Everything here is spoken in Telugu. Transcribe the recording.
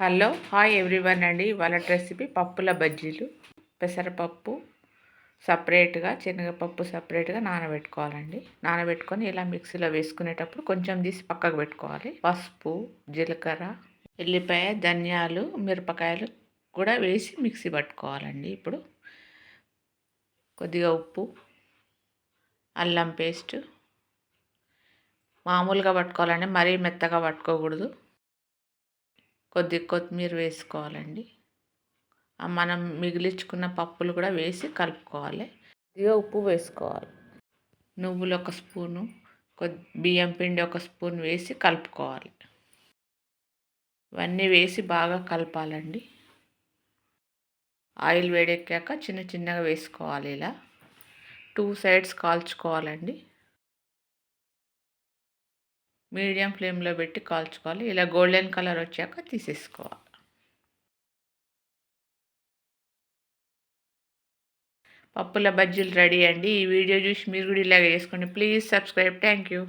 హలో హాయ్ ఎవ్రీవన్ అండి. ఇవాళ రెసిపీ పప్పుల బజ్జీలు. పెసరపప్పు సపరేట్గా శనగపప్పు సపరేట్గా నానబెట్టుకోవాలండి. నానబెట్టుకొని ఇలా మిక్సీలో వేసుకునేటప్పుడు కొంచెం తీసి పక్కకు పెట్టుకోవాలి. పసుపు జీలకర్ర ఎల్లిపాయ ధనియాలు మిరపకాయలు కూడా వేసి మిక్సీ పట్టుకోవాలండి ఇప్పుడు. కొద్దిగా ఉప్పు అల్లం పేస్ట్. మామూలుగా పట్టుకోవాలండి మరీ మెత్తగా పట్టుకోకూడదు. కొద్ది కొత్తిమీర వేసుకోవాలండి. మనం మిగిలించుకున్న పప్పులు కూడా వేసి కలుపుకోవాలి. కొద్దిగా ఉప్పు వేసుకోవాలి. నువ్వులు ఒక స్పూను కొద్ది బియ్యం పిండి ఒక స్పూన్ వేసి కలుపుకోవాలి. ఇవన్నీ వేసి బాగా కలపాలండి. ఆయిల్ వేడెక్కాక చిన్న చిన్నగా వేసుకోవాలి ఇలా. Two sides కాల్చుకోవాలండి. మీడియం ఫ్లేమ్లో పెట్టి కాల్చుకోవాలి. ఇలా గోల్డెన్ కలర్ వచ్చాక తీసేసుకోవాలి. పప్పుల బజ్జీలు రెడీ అండి. ఈ వీడియో చూసి మీరు కూడా ఇలాగ చేసుకోండి. Please subscribe. Thank you